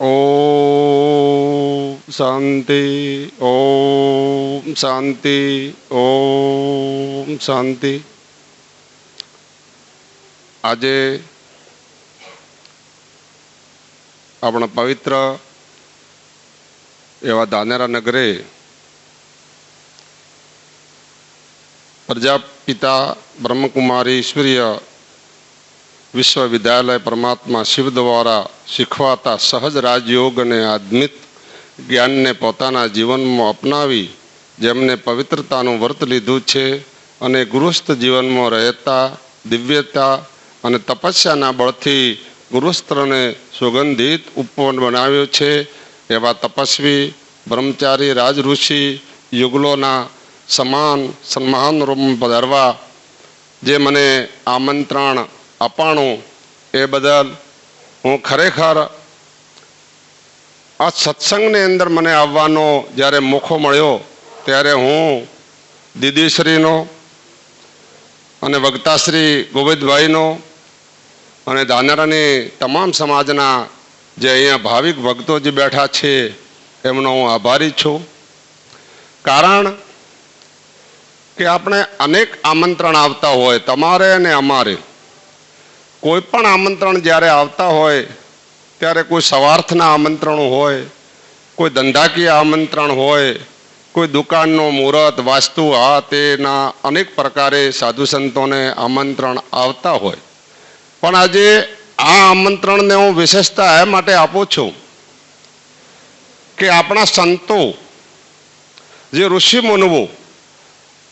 ઓમ શાંતિ ઓમ શાંતિ ઓમ શાંતિ આજે આપણા પવિત્ર એવા દાનેરા નગરે પ્રજાપિતા બ્રહ્મકુમારી ઈશ્વરીય વિશ્વવિદ્યાલય પરમાત્મા શિવ દ્વારા શીખવાતા સહજ રાજયોગ અને આધ્મિત જ્ઞાનને પોતાના જીવનમાં અપનાવી જેમને પવિત્રતાનું વ્રત લીધું છે અને ગૃહસ્થ જીવનમાં રહેતા, દિવ્યતા અને તપસ્યાના બળથી ગૃહસ્થને સુગંધિત ઉપવન બનાવ્યો છે, એવા તપસ્વી, બ્રહ્મચારી રાજ ઋષિ યુગલોના સમાન સન્માન રૂમ પધારવા જે મને આમંત્રણ અપાણું એ બદલ હું ખરેખર આ સત્સંગની અંદર મને આવવાનો જ્યારે મોકો મળ્યો, ત્યારે હું દીદીશ્રીનો અને વક્તાશ્રી ગોવિંદભાઈનો અને ધાનેરાની તમામ સમાજના જે અહીંયા ભાવિક ભક્તો જે બેઠા છે, એમનો હું આભારી છું. કારણ કે આપણે અનેક આમંત્રણ આવતા હોય, તમારે અને અમારે. કોઈ પણ આમંત્રણ જ્યારે આવતા હોય, ત્યારે કોઈ સવાર્થના આમંત્રણો હોય, કોઈ ધંધાકીય આમંત્રણ હોય, કોઈ દુકાનનો મુહૂર્ત, વાસ્તુ, આ તેના અનેક પ્રકારે સાધુ સંતોને આમંત્રણ આવતા હોય. પણ આજે આ આમંત્રણને હું વિશેષતા એ માટે આપું છું કે આપણા સંતો, જે ઋષિ મુનવો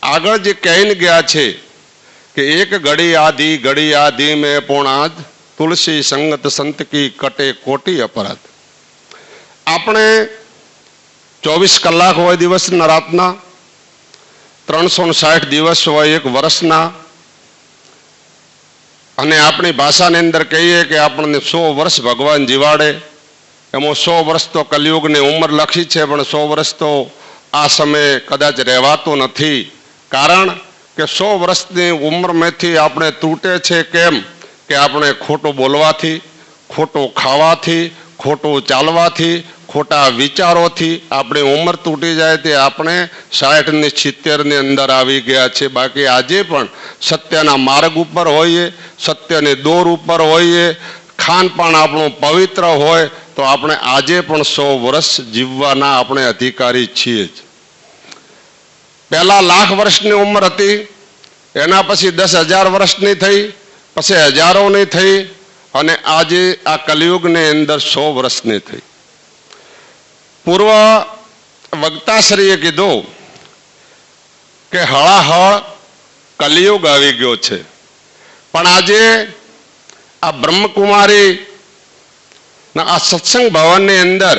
આગળ જે કહીને ગયા છે કે એક ઘડી આધી ઘડી આધી મેં પૂર્ણાદ, તુલસી સંગત સંત કી કટે કોટી અપરાધ. આપણે ચોવીસ કલાક હોય દિવસના રાતના, ત્રણસો સાઠ દિવસ હોય એક વર્ષના, અને આપણી ભાષાની અંદર કહીએ કે આપણને સો વર્ષ ભગવાન જીવાડે. એમાં સો વર્ષ તો કલયુગની ઉંમર લખી છે, પણ સો વર્ષ તો આ સમયે કદાચ રહેવાતો નથી. કારણ કે સો વર્ષની ઉંમરમાંથી આપણે તૂટે છે કેમ કે આપણે ખોટું બોલવાથી, ખોટું ખાવાથી, ખોટું ચાલવાથી, ખોટા વિચારોથી આપણી ઉંમર તૂટી જાય તે આપણે સાઠની, સિત્તેરની અંદર આવી ગયા છે બાકી આજે પણ સત્યના માર્ગ ઉપર હોઈએ, સત્યની દોર ઉપર હોઈએ, ખાનપાન આપણું પવિત્ર હોય, તો આપણે આજે પણ સો વર્ષ જીવવાના આપણે અધિકારી છીએ જ. પહેલા લાખ વર્ષની ઉંમર હતી, એના પછી દસ હજાર વર્ષની થઈ, પછી હજારોની થઈ, અને આજે આ કલયુગની અંદર સો વર્ષની થઈ. પૂર્વ વક્તાશ્રીએ કીધું કે હળાહળ કલયુગ આવી ગયો છે. પણ આજે આ બ્રહ્મકુમારી આ સત્સંગ ભવનની અંદર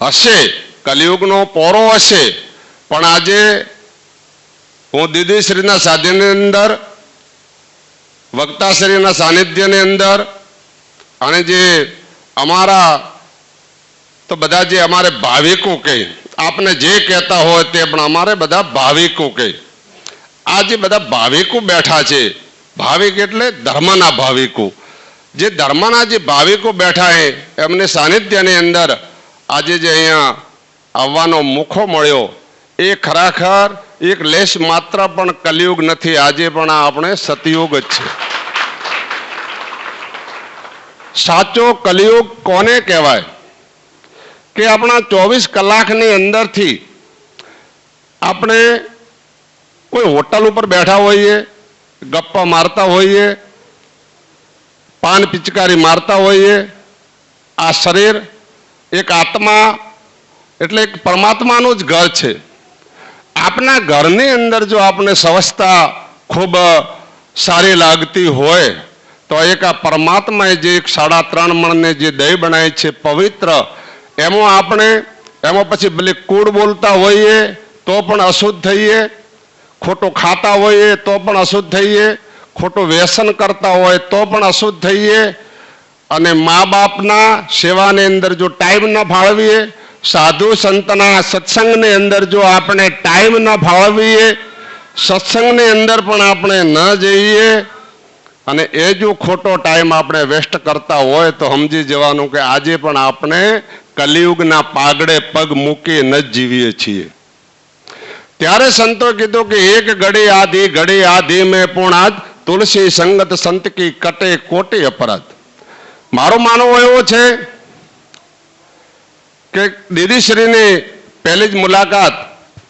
હશે, કલયુગનો પોરો હશે પણ આજે હું દીદીશ્રીના સાધ્યની અંદર, વક્તાશ્રીના સાનિધ્યની અંદર, અને જે અમારા, તો બધા જે અમારે ભાવિકો કહે, આપને જે કહેતા હોય તે પણ અમારે બધા ભાવિકો કહે. આ જે બધા ભાવિકો બેઠા છે, ભાવિક એટલે ધર્મના ભાવિકો. જે ધર્મના જે ભાવિકો બેઠા છે એમને સાનિધ્યની અંદર આજે જે અહીંયા આવવાનો મોખો મળ્યો એ ખરેખર, એક લેશ માત્ર પણ કલયુગ નથી, આજે પણ આપણે સતયુગ જ છે. સાચો કલયુગ કોને કહેવાય? કે આપણા ચોવીસ કલાકની અંદરથી આપણે કોઈ હોટલ ઉપર બેઠા હોઈએ, ગપ્પા મારતા હોઈએ, પાન પિચકારી મારતા હોઈએ, આ શરીર એક આત્મા, એટલે એક પરમાત્માનું જ ઘર છે. આપના ઘરની અંદર જો આપણે સ્વચ્છતા ખૂબ સારી લાગતી હોય, તો એક આ પરમાત્માએ જે એક સાડા ત્રણ મણને જે દહીં બનાવી છે પવિત્ર, એમાં આપણે, એમાં પછી ભલે કૂડ બોલતા હોઈએ તો પણ અશુદ્ધ થઈએ, ખોટું ખાતા હોઈએ તો પણ અશુદ્ધ થઈએ, ખોટું વ્યસન કરતા હોય તો પણ અશુદ્ધ થઈએ, અને મા બાપના સેવાની અંદર જો ટાઈમ ન ફાળવીએ સાધુ સંતના સત્સંગની અંદર જો આપણે ટાઈમ ન ફાળવીએ, સત્સંગની અંદર પણ આપણે ન જઈએ, અને એ જો ખોટો ટાઈમ આપણે વેસ્ટ કરતા હોય તો સમજી જવાનું કે આજે પણ આપણે કલિયુગના પાગડે પગ મૂકી ન જીવીએ છીએ. ત્યારે સંતો કીધું કે એક ઘડી આધી ઘડી આધી મેં પૂર્ણાદ તુલસી સંગત સંત કી કટે કોટી અપરાધ. મારો માનવો એવો છે કે દીદીશ્રીની પહેલી જ મુલાકાત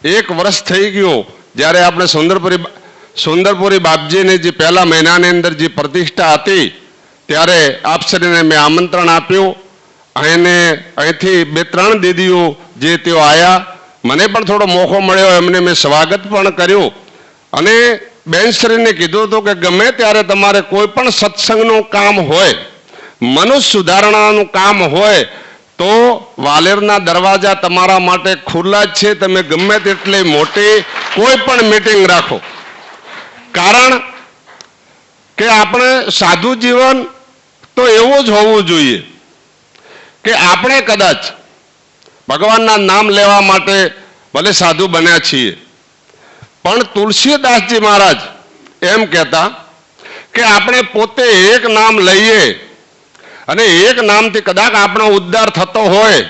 એક વર્ષ થઈ ગયું જ્યારે આપણે સુંદરપુરી સુંદરપુરી બાપજીની જે પહેલા મહિનાની અંદર જે પ્રતિષ્ઠા હતી, ત્યારે આપશ્રીને મેં આમંત્રણ આપ્યું. અહીંને, અહીંથી બે ત્રણ દીદીઓ જે તેઓ આવ્યા મને પણ થોડો મોકો મળ્યો, એમને મેં સ્વાગત પણ કર્યું. અને બેનશ્રીને કીધું હતું કે ગમે ત્યારે તમારે કોઈ પણ સત્સંગનું કામ હોય, મનુષ્ય સુધારણાનું કામ હોય તો વાલેરના દરવાજા તમારા માટે ખુલ્લા જ છે. તમે ગમે તેટલી મોટી કોઈ પણ મિટિંગ રાખો. કારણ કે આપણે સાધુ જીવન તો એવું જ હોવું જોઈએ કે આપણે કદાચ ભગવાનના નામ લેવા માટે ભલે સાધુ બન્યા છીએ. પણ તુલસીદાસજી મહારાજ એમ કહેતા કે આપણે પોતે એક નામ લઈએ અને એક નામથી કદાચ આપણો ઉદ્ધાર થતો હોય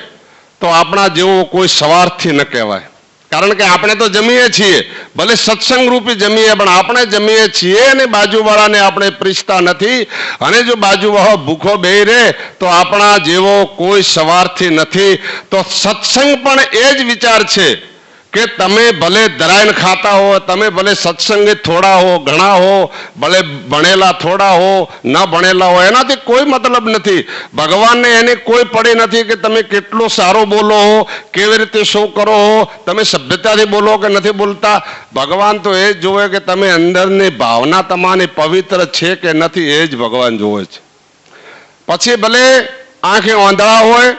તો આપણા જેવો કોઈ સવારથી ન કહેવાય. કારણ કે આપણે તો જમીએ છીએ, ભલે સત્સંગ રૂપી જમીએ, પણ આપણે જમીએ છીએ અને બાજુવાળાને આપણે પ્રીછતા નથી. અને જો બાજુવાળો ભૂખો બેહી રહે, તો આપણા જેવો કોઈ સવારથી નથી. તો સત્સંગ પણ એ જ વિચાર છે કે તમે ભલે ધરાઈને ખાતા હો, તમે ભલે સત્સંગે થોડા હો, ઘણા હો, ભલે ભણેલા થોડા હો, ન ભણેલા હો, એનાથી કોઈ મતલબ નથી. ભગવાનને એને કોઈ પડી નથી કે તમે કેટલો સારો બોલો હો, કેવી રીતે શું કરો હો, તમે સભ્યતાથી બોલો કે નથી બોલતા? ભગવાન તો એ જ જોવે કે તમે અંદરની ભાવના તમારી પવિત્ર છે કે નથી, એ જ ભગવાન જોવે છે. પછી ભલે આંખે ઓંધળા હોય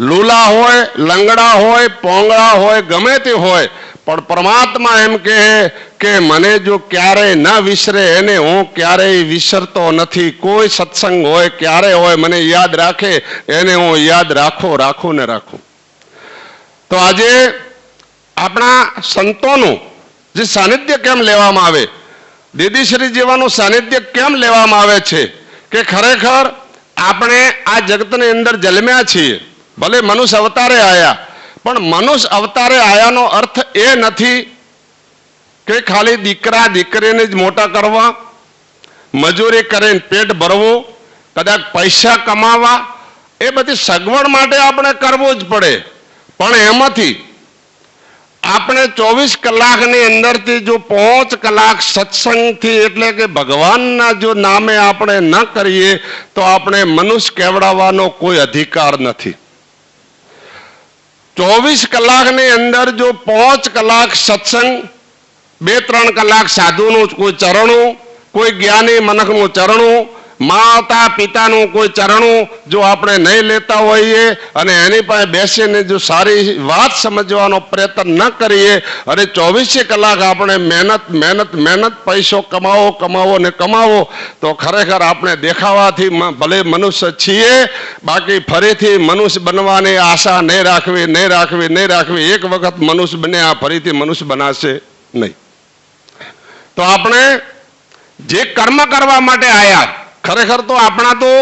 લૂલા હોય, લંગડા હોય, પોંગળા હોય, ગમે તે હોય, પણ પરમાત્મા એમ કહે કે મને જો ક્યારેય ન વિસરે, એને હું ક્યારેય વિસરતો નથી. કોઈ સત્સંગ હોય, ક્યારે હોય, મને યાદ રાખે, એને હું યાદ રાખો, રાખું ને રાખું. તો આજે આપણા સંતોનું જે સાનિધ્ય કેમ લેવામાં આવે? દીદીશ્રી જેવાનું સાનિધ્ય કેમ લેવામાં આવે છે? કે ખરેખર આપણે આ જગતની અંદર જન્મ્યા છીએ. ભલે મનુષ્ય અવતારે આયા, પણ મનુષ્ય અવતારે આયાનો અર્થ એ નથી કે ખાલી દીકરા દીકરીને જ મોટા કરવા, મજૂરી કરીને પેટ ભરવું, કદાચ પૈસા કમાવા, એ બધી સગવડ માટે આપણે કરવું જ પડે. પણ એમાંથી આપણે ચોવીસ કલાકની અંદરથી જો પાંચ કલાક સત્સંગથી એટલે કે ભગવાનના જો નામે આપણે ન કરીએ, તો આપણે મનુષ્ય કેવડાવવાનો કોઈ અધિકાર નથી. ચોવીસ કલાકની અંદર જો પાંચ કલાક સત્સંગ, બે ત્રણ કલાક સાધુનું કોઈ ચરણું, કોઈ જ્ઞાની મનકનું ચરણું માતા પિતાનું કોઈ ચરણું જો આપણે નહીં લેતા હોઈએ અને એની પાસે બેસીને જો સારી વાત સમજવાનો પ્રયત્ન ન કરીએ, અને ચોવીસે કલાક આપણે મહેનત મહેનત મહેનત, પૈસો કમાવો કમાવો ને કમાવો, તો ખરેખર આપણે દેખાવાથી ભલે મનુષ્ય છીએ, બાકી ફરીથી મનુષ્ય બનવાની આશા નહીં રાખવી નહીં રાખવી નહીં રાખવી, એક વખત મનુષ્ય બન્યા ફરીથી મનુષ્ય બનાશે નહીં. તો આપણે જે કર્મ કરવા માટે આયા ખરેખર તો આપણા તો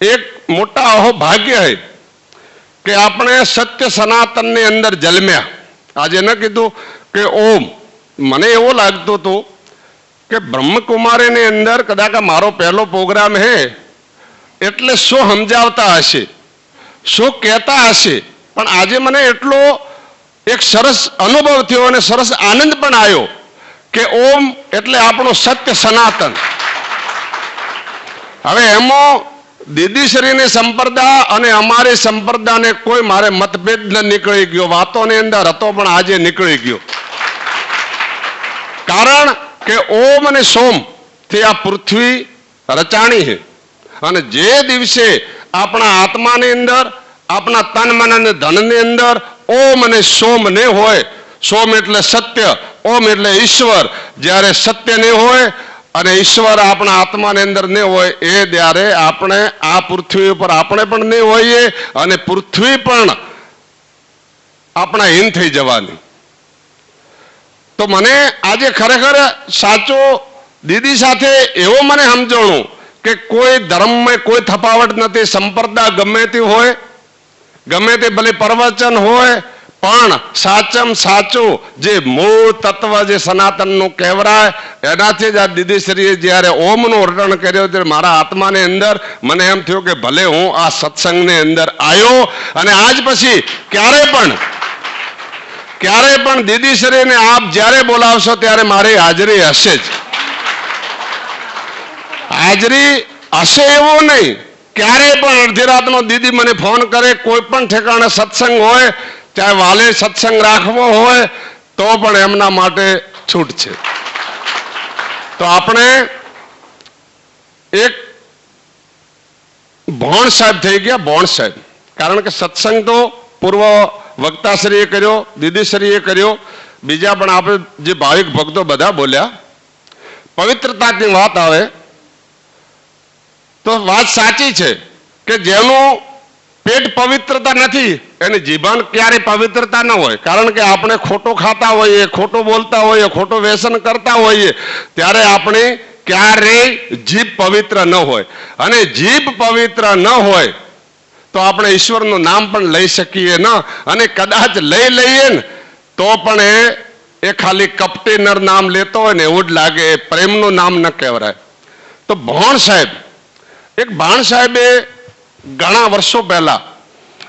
એક મોટા અહો ભાગ્ય કે આપણે સત્ય સનાતનની અંદર જન્મ્યા. આજે ન કીધું કે ઓમ. મને એવો લાગતું હતું કે બ્રહ્મકુમારીની અંદર કદાચ મારો પહેલો પ્રોગ્રામ હે, એટલે શું સમજાવતા હશે? શું કહેતા હશે? પણ આજે મને એટલો એક સરસ અનુભવ થયો અને સરસ આનંદ પણ આવ્યો કે ઓમ એટલે આપણું સત્ય સનાતન. હવે એમાં દીદીશ્રીની સંપ્રદા અને અમારી સંપ્રદાયને કોઈ મારે મતભેદ ન નીકળી ગયો. વાતોની અંદર હતો પણ આજે નીકળી ગયો. કારણ કે ઓમ અને સોમથી આ પૃથ્વી રચાણી છે. અને જે દિવસે આપણા આત્માની અંદર, આપણા તન મન અને ધનની અંદર ઓમ અને સોમ ને હોય, સોમ એટલે સત્ય, ઓમ એટલે ઈશ્વર. જ્યારે સત્ય ને હોય અને ઈશ્વર આપણા આત્માની અંદર નહીં હોય એ ત્યારે આપણે આ પૃથ્વી ઉપર આપણે પણ નહીં હોઈએ અને પૃથ્વી પણ આપણા હીન થઈ જવાની. તો મને આજે ખરેખર સાચો દીદી સાથે એવો મને સમજણું કે કોઈ ધર્મમાં કોઈ થપાવટ નથી સંપ્રદા ગમે તે હોય, ગમે તે ભલે પ્રવચન હોય પણ સાચમ સાચું જે મૂળ તત્વ જે સનાતનનું કહેવરાય, એનાથી જ આ દીદીશ્રીએ જ્યારે ઓમનું વર્ણન કર્યું ત્યારે મારા આત્માની અંદર મને એમ થયું કે ભલે હું આ સત્સંગની અંદર આવ્યો અને આજ પછી ક્યારે પણ ક્યારે પણ દીદીશ્રીને આપ જ્યારે બોલાવશો ત્યારે મારી હાજરી હશે જ. હાજરી હશે એવું નહીં. ક્યારે પણ અડધી રાતનો દીદી મને ફોન કરે, કોઈ પણ ઠેકાણે સત્સંગ હોય ચાહે વાલે સત્સંગ રાખવો હોય, તો પણ એમના માટે છૂટ છે. તો આપણે એક ભોણ સાહેબ થઈ ગયા, ભોણ સાહેબ. કારણ કે સત્સંગ તો પૂર્વ વક્તાશ્રીએ કર્યો, દીદીશ્રીએ કર્યો, બીજા પણ આપણે જે ભાવિક ભક્તો બધા બોલ્યા. પવિત્રતાની વાત આવે, તો વાત સાચી છે કે જેનું પેટ પવિત્રતા નથી, એની જીભાન ક્યારે પવિત્રતા ન હોય. કારણ કે આપણે ખોટો ખાતા હોઈએ, ખોટો બોલતા હોઈએ, ખોટો વ્યસન કરતા હોઈએ, ત્યારે આપણે ક્યારેય જીભ પવિત્ર ન હોય. અને જીભ પવિત્ર ન હોય, તો આપણે ઈશ્વરનું નામ પણ લઈ શકીએ ન. અને કદાચ લઈ લઈએ ને, તો પણ એ એ ખાલી કપટેનર નામ લેતો હોય ને એવું જ લાગે પ્રેમનું નામ ન કહેવાય. તો ભણ સાહેબ, એક ભાણ સાહેબે ઘણા વર્ષો પહેલા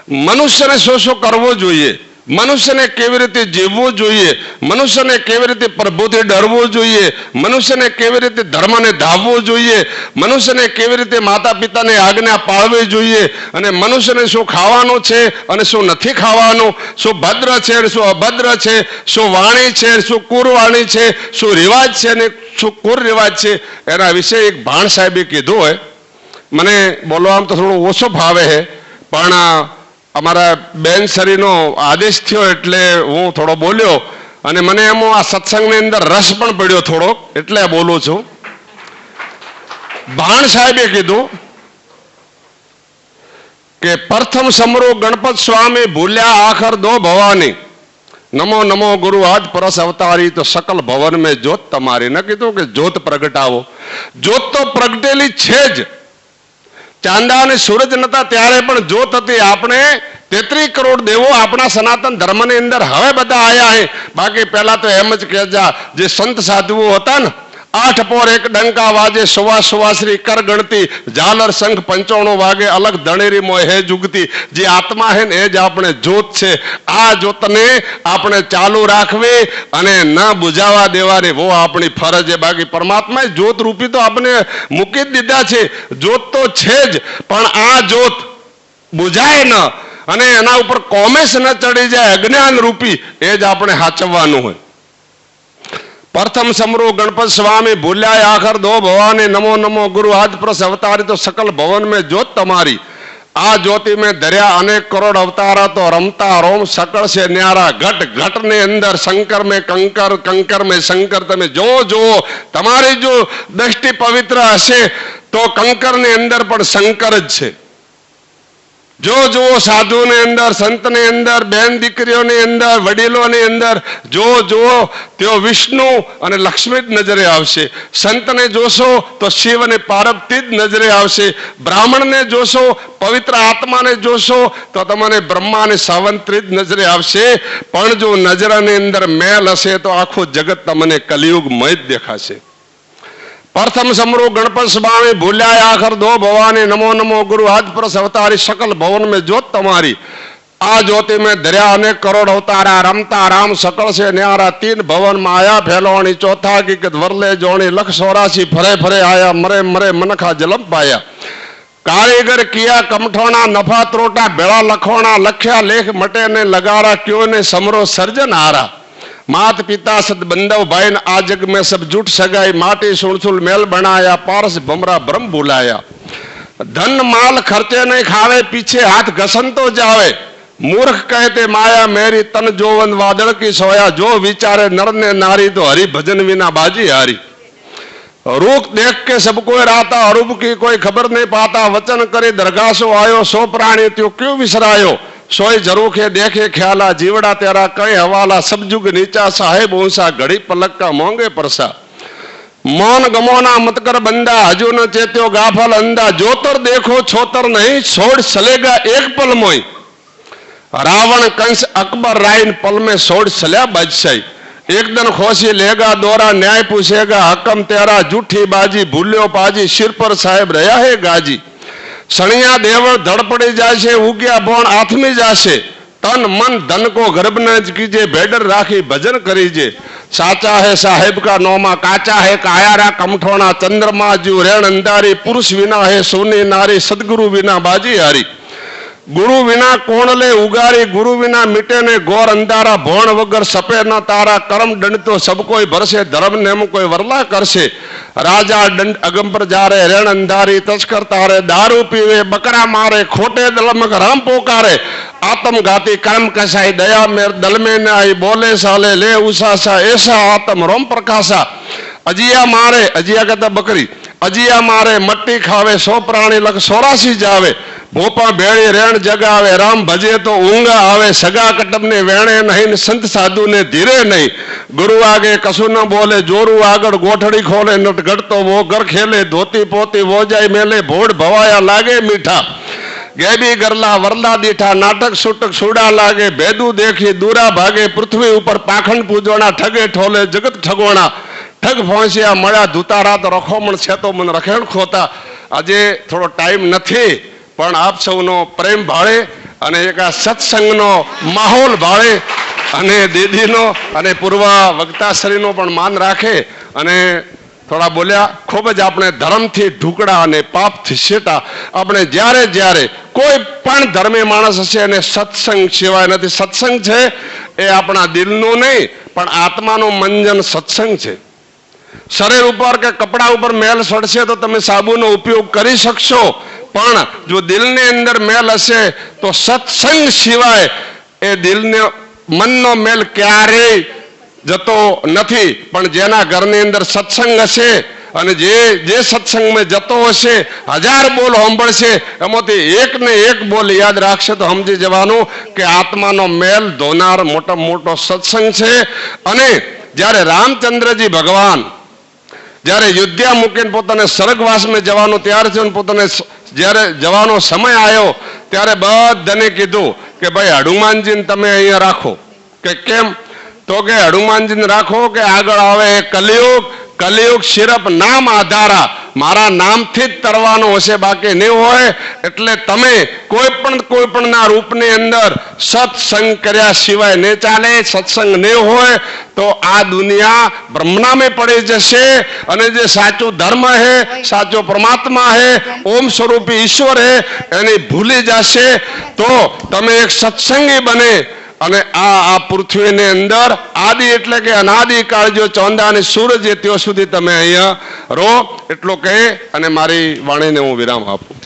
મનુષ્યને શું શું કરવો જોઈએ? મનુષ્યને કેવી રીતે જીવવું જોઈએ? મનુષ્યને કેવી રીતે પ્રભુથી ડરવું જોઈએ? મનુષ્યને કેવી રીતે ધર્મને ધાવવો જોઈએ? મનુષ્યને કેવી રીતે માતા પિતાની આજ્ઞા પાળવી જોઈએ? અને મનુષ્યને શું ખાવાનું છે અને શું નથી ખાવાનું? શું ભદ્ર છે શું અભદ્ર છે? શું વાણી છે શું કુરવાણી છે? શું રિવાજ છે અને શું કુર રિવાજ છે? એના વિશે એક ભાણ સાહેબે કીધું હોય. મને બોલવામાં તો થોડો ઓછો ભાવે છે, પણ અમારા બેન સરીનો આદેશ થયો એટલે હું થોડો બોલ્યો અને મને એમ આ સત્સંગની અંદર રસ પણ પડ્યો થોડો એટલે બોલું છું. ભાણ સાહેબે કીધું કે પ્રથમ સમરો ગણપત સ્વામી ભૂલ્યા આખર દો ભવાની. નમો નમો ગુરુ આજ પરસ અવતારી તો સકલ ભવન મેં જોત તમારી. ન કીધું કે જોત પ્રગટાવો. જોત તો પ્રગટેલી છે જ. ચાંદા અને સૂરજ નતા, ત્યારે પણ જોત હતી આપણે તેત્રીસ કરોડ દેવો આપણા સનાતન ધર્મની અંદર હવે બધા આયા હે. બાકી પહેલા તો એમ જ કહેજા, જે સંત સાધુઓ હતા ને આઠ પોર એક ડંકા વાજે સુવા સુવાશ્રી કર ગણતી. ઝાલર શંખ પંચાણું વાગે અલગ ધણેરી મોય હે જુગતી. જે આત્મા હે ને એ જ આપણે જોત છે. આ જોતને આપણે ચાલુ રાખવી અને ન બુઝાવા દેવાની વો આપણી ફરજ છે બાકી પરમાત્માએ જોત રૂપી તો આપણે મૂકી જ દીધા છે. જોત તો છે જ, પણ આ જોત બુઝાય ન. અને એના ઉપર કોમેસ ન ચડી જાય અજ્ઞાન રૂપી એ જ આપણે સાચવવાનું હોય. પ્રથમ સમરૂ ગણપત સ્વામી ભૂલ્યા આખર દો ભવાની નમો નમો ગુરુ આજ પ્રસ અવતારી તો સકલ ભવન મેં જોત તમારી. આ જ્યોતિ મેં ધર્યા અનેક કરોડ અવતારા તો રમતા રોમ સકળ છે ન્યારા ઘટ ઘટ ને અંદર શંકર મેં કંકર કંકર મેં શંકર, તમે જો જુઓ તમારી જો દ્રષ્ટિ પવિત્ર હશે તો કંકરની અંદર પણ શંકર જ છે. જો જુઓ સાધુની અંદર, સંતની અંદર, બેન દીકરીઓની અંદર, વડીલોની અંદર, જો જુઓ તેઓ વિષ્ણુ અને લક્ષ્મી જ નજરે આવશે. સંતને જોશો તો શિવ અને પાર્વતી જ નજરે આવશે. બ્રાહ્મણને જોશો, પવિત્ર આત્માને જોશો તો તમને બ્રહ્મા અને સાવંત્રી જ નજરે આવશે. પણ જો નજરાની અંદર મેલ હશે તો આખું જગત તમને કલિયુગમય જ દેખાશે. પ્રથમ સમરૂ ગણપત સ્વામી ભૂલ્યા આખર દો ભવાની નમો નમો ગુરુ આજ પરસ અવતારી સકલ ભવન મેં જોત તમારી. આ જ્યોતિ મેં ધર્યા અનેક કરોડ અવતારા રમતા રામ સકળ છે ન્યારા તીન ભવનમાં આયા ફેલોણી ચોથા હકીકત વરલે જોણી લખ સોરાસી ફરે ફરે આયા મરે મરે મનખા જલમ પાયા. કારીગર કિયા કમઠોણા નફા ત્રોટા ભેળા લખોણા લખ્યા લેખ મટે ને લગારા ક્યો ને સમરો સર્જન હારા. માત પિતા સદ બંદવ ભાઈ આ જગ મેં સબ જૂઠ સગાઈ, માટી સુણસુલ મેલ બનાયા, પારસ ભમરા ભ્રમ ભૂલાયા. ધન માલ ખર્ચે નહીં ખાવે, પીછે હાથ ઘસનતો જાવે. મૂર્ખ કહે તે માયા મેરી, તન જોવન વાદળ કી સોયા. જો વિચારે નર ને નારી, તો હરી ભજન વિના બાજી હારી. રૂખ દેખ કે સબ કોઈ રાતા, અરૂપ કી કોઈ ખબર નહીં પાતા. વચન કરી દરગાસો આયો, સો પ્રાણી ત્યો ક્યું વિસરાયો? સોય જરૂખે દેખે ખ્યાલા જીવડા તેરા કઈ હવાલા સબજુગ નીચા સાહેબ ઊંસા ઘડી પલક્કા મોંગે પરસા. મૌન ગમોના મતકર બંદા હજુ ન ચેત્યો ગાફલ અંદા. જોતર દેખો છોતર નહીં છોડ સલેગા એક પલ મોય. રાવણ કંસ અકબર રાઈન પલ મેં છોડ સલ્યા બાદશાહી એક દન ખોસી લેગા દોરા ન્યાય પૂછેગા, હકમ તેરા જૂઠી બાજી ભૂલ્યો પાજી શિર પર સાહેબ રહ્યા હે ગાજી. સણિયા દેવળ ધડ પડી જાશે, ઉગ્યા ભોણ આથમી જાશે. તન મન ધન કો ગર્ભ ન જ કીજે, ભેડર રાખી ભજન કરીજે. સાચા હે સાહેબ કા નોમાં, કાચા હે કાયારા કમઠોણા, ચંદ્રમા જીવ રેણ અંધારી, પુરુષ વિના હે સોની નારી, સદગુરુ વિના બાજી હારી. ગુરુ વિના કોણ લે ઉગારી, ગુરુ વિના મિટે ને ગોર અંધારા, ભોણ વગર સપે ન તારા, કરમ દંડ તો સબ કોઈ ભરશે, ધર્મ નેમ કોઈ વરલા કરશે. રાજા દંડ અગમપર જારે રેણ અંધારી તસ્કર તારે દારૂ પીવે, બકરા મારે, ખોટે દલમક રામ પોકારે, આતમઘાતી કામ કસાઈ દયા મેર દલમે નાઈ બોલે સાલે, લે ઉષાસા એસા આતમ રોમ પ્રકાશા. અજિયા મારે, અજિયા કહેતા બકરી, અજિયા મારે, મટ્ટી ખાવે, સો પ્રાણી લખ સોરાસી જાવે. ભોપા ભેળી રેણ જગાવે, રામ ભજે તો ઊંઘા આવે, સગા કટબને વેણે નહીં, સંત સાધુને ધીરે નહીં. ગુરુ આગે કશું ન બોલે, જોરું આગળ ગોઠડી ખોલે, નટ ગડતો વો ઘર ખેલે, ધોતી પોતી વો જાય મેલે ભોડ ભવાયા લાગે મીઠા. ગેબી ગરલા, વરલા દીઠા, નાટક સુટક સુડા લાગે, ભેદુ દેખી, દૂરા ભાગે, પૃથ્વી ઉપર પાખંડ પૂજોણા, ઠગે ઠોલે, જગત ઠગોણા. ઠગ ફોંસ્યા મળ્યા ધૂતારા તો રખોમણ છે તો મને રખેણ ખોતા. આજે થોડો ટાઈમ નથી. પણ આપ સૌનો પ્રેમ ભાળે અને એક આ સત્સંગનો માહોલ ભાળે અને દીદીનો અને પૂર્વ વક્તાશ્રીનો પણ માન રાખે અને થોડા બોલ્યા, ખૂબ જ આપણે ધર્મથી ઢુકડા અને પાપથી શેટા આપણે જ્યારે જ્યારે કોઈ પણ ધર્મી માણસ હશે અને સત્સંગ સિવાય નથી. સત્સંગ છે એ આપણા દિલનું નહીં, પણ આત્માનું મંજન સત્સંગ છે. શરીર ઉપર કે કપડા ઉપર મેલ સડશે તો તમે સાબુનો ઉપયોગ કરી શકશો. પણ જો દિલની અંદર મેલ હશે, તો સત્સંગ સિવાય એ દિલને મનનો મેલ ક્યારેય જતો નથી. પણ જેના ઘરની અંદર સત્સંગ હશે અને જે જે સત્સંગમાં જતો હશે, હજાર બોલ સાંભળશે, એમાંથી એક ને એક બોલ યાદ રાખશે, તો સમજી જવાનું કે આત્માનો મેલ ધોનાર મોટા મોટો સત્સંગ છે. અને જ્યારે રામચંદ્રજી ભગવાન જ્યારે યુદ્ધ્યા મૂકીને પોતાને સ્વર્ગવાસમાં જવાનું ત્યારે થયું પોતાને જ્યારે જવાનો સમય આવ્યો, ત્યારે બધાને કીધું કે ભાઈ હનુમાનજીને તમે અહીંયા રાખો. કે કેમ? તો કે હનુમાનજીને રાખો કે આગળ આવે કલિયુગ. કલિયુગ સિરપ નામ આધારા. મારા નામથી જ તરવાનો હશે, બાકી નહીં હોય, એટલે તમે કોઈ પણ કોઈ પણના રૂપની અંદર સત્સંગ કર્યા સિવાય નહીં ચાલે, સત્સંગ નહીં હોય, તો આ દુનિયા બ્રહ્મનામે પડી જશે. અને જે સાચું ધર્મ હે, સાચો પરમાત્મા હે, ઓમ સ્વરૂપી ઈશ્વર હે, એની ભૂલી જશે. તો તમે એક સત્સંગી બને. અને આ આ પૃથ્વીની અંદર આદિ એટલે કે અનાદિ કાળ જો ચોંદા અને સૂરજ એ ત્યાં સુધી તમે અહીંયા રહો. એટલો કહે અને મારી વાણીને હું વિરામ આપું.